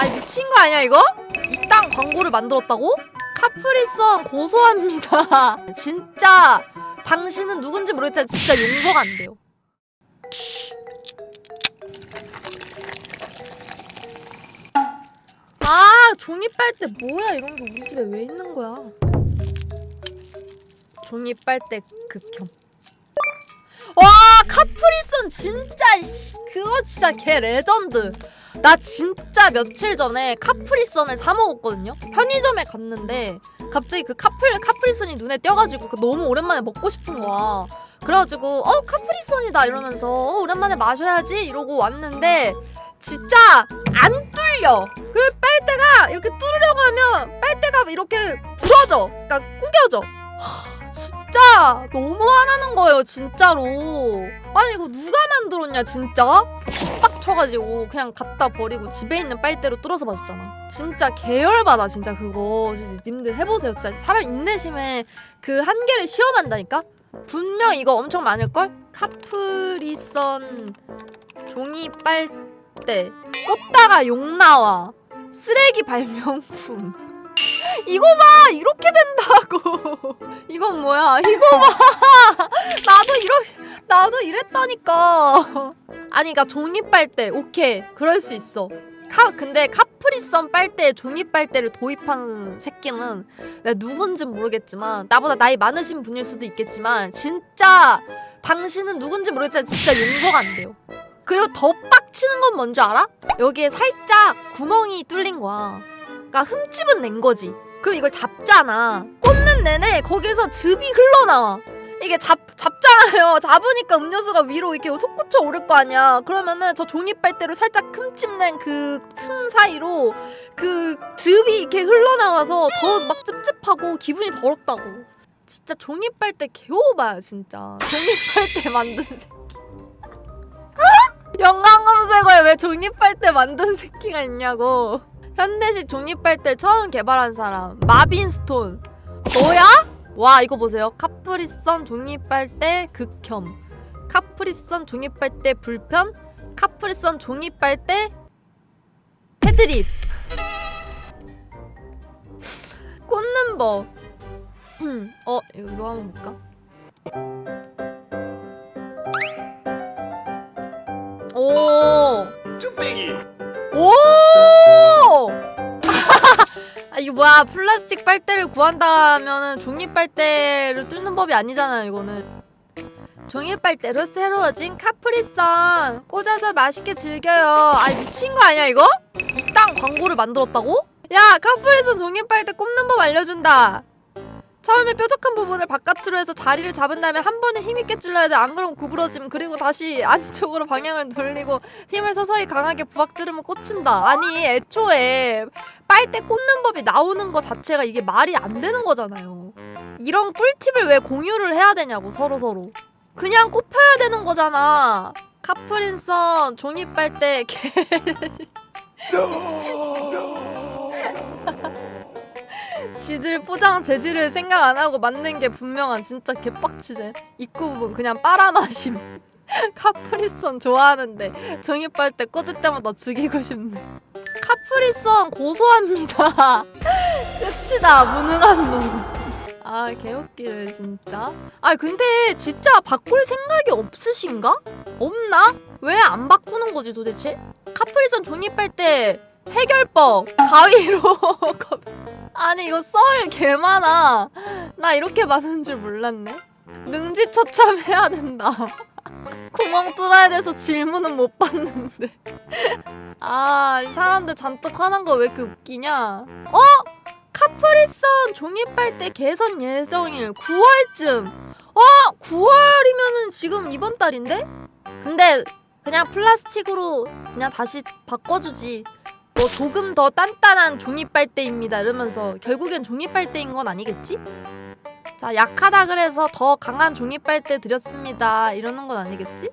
아니 미친 거 아니야 이거? 이딴 광고를 만들었다고? 카프리선 고소합니다. 진짜 당신은 누군지 모르겠지만 진짜 용서가 안 돼요. 아 종이 빨대 뭐야 이런 게 우리 집에 왜 있는 거야? 종이 빨대 극혐. 와 카프리선 진짜 씨, 그거 진짜 개 레전드. 나 진짜 며칠 전에 카프리선을 사 먹었거든요. 편의점에 갔는데 갑자기 그 카플 카프리선이 눈에 띄어가지고 그 너무 오랜만에 먹고 싶은 거야. 그래가지고 어 카프리선이다 이러면서 어, 오랜만에 마셔야지 이러고 왔는데 진짜 안 뚫려. 그 빨대가 이렇게 뚫으려고 하면 빨대가 이렇게 부러져. 그러니까 구겨져. 하, 진짜 너무 화나는 거예요 진짜로. 아니 이거 누가 만들었냐 진짜? 빡쳐가지고 그냥 갖다 버리고 집에 있는 빨대로 뚫어서 마셨잖아. 진짜 계열받아 진짜 그거. 진짜 님들 해보세요. 진짜 사람 인내심에 그 한계를 시험한다니까. 분명 이거 엄청 많을걸? 카프리선 종이 빨대 꽂다가 욕 나와 쓰레기 발명품 이거 봐 이렇게 된다고 이건 뭐야 이거 봐 나도 이러 나도 이랬다니까 아니 그니까 종이 빨대 오케이 그럴 수 있어 카 근데 카프리선 빨대에 종이 빨대를 도입하는 새끼는 내가 누군진 모르겠지만 나보다 나이 많으신 분일 수도 있겠지만 진짜 당신은 누군지 모르겠지만 진짜 용서가 안 돼요. 그리고 더 빡치는 건 뭔지 알아? 여기에 살짝 구멍이 뚫린 거야. 그러니까 흠집은 낸 거지. 그럼 이걸 잡잖아. 꽂는 내내 거기서 즙이 흘러나와. 이게 잡, 잡잖아요. 잡으니까 음료수가 위로 이렇게 솟구쳐 오를 거 아니야. 그러면은 저 종이빨대로 살짝 흠집 낸 그 틈 사이로 그 즙이 이렇게 흘러나와서 더 막 찝찝하고 기분이 더럽다고. 진짜 종이빨대 개오바야 진짜. 종이빨대 만든 새끼. 영광 검색어에 왜 종이빨대 만든 새끼가 있냐고. 현대식 종이빨대 처음 개발한 사람 마빈 스톤. 너야? 와 이거 보세요. 카프리선 종이빨대 극혐. 카프리선 종이빨대 불편. 카프리선 종이빨대 헤드립. 법. 어 이거 한번 볼까? 오. 쭈빼기 오! 아 이거 뭐야 플라스틱 빨대를 구한다면은 종이 빨대를 뚫는 법이 아니잖아요 이거는 종이 빨대로 새로워진 카프리선 꽂아서 맛있게 즐겨요 아니 미친 거 아니야 이거? 이딴 광고를 만들었다고? 야 카프리선 종이 빨대 꼽는 법 알려준다 처음에 뾰족한 부분을 바깥으로 해서 자리를 잡은 다음에 한 번에 힘있게 찔러야 돼. 안 그러면 구부러짐. 그리고 다시 안쪽으로 방향을 돌리고 힘을 서서히 강하게 부각 찌르면 꽂힌다. 아니 애초에 빨대 꽂는 법이 나오는 거 자체가 이게 말이 안 되는 거잖아요. 이런 꿀팁을 왜 공유를 해야 되냐고 서로 서로. 그냥 꼽혀야 되는 거잖아. 카프린선 종이 빨대 개. 지들 포장 재질을 생각 안 하고 만든 게 분명한 진짜 개빡치제. 입구 부분 그냥 빨아마심. 카프리선 좋아하는데 종이 빨대 꽂을 때마다 죽이고 싶네. 카프리선 고소합니다. 끝이다 무능한 놈. 아 개웃기네 진짜. 아 근데 진짜 바꿀 생각이 없으신가? 없나? 왜 안 바꾸는 거지 도대체? 카프리선 종이 빨대 해결법 가위로 아니 이거 썰 개 많아. 나 이렇게 많은 줄 몰랐네. 능지처참해야 된다. 구멍 뚫어야 돼서 질문은 못 받는데. 아, 이 사람들 잔뜩 화난 거 왜 이렇게 웃기냐? 어? 카프리선 종이빨대 개선 예정일 9월쯤. 어? 9월이면은 지금 이번 달인데? 근데 그냥 플라스틱으로 그냥 다시 바꿔주지. 뭐 조금 더 단단한 종이빨대입니다 이러면서 결국엔 종이빨대인 건 아니겠지? 자 약하다 그래서 더 강한 종이빨대 드렸습니다 이러는 건 아니겠지?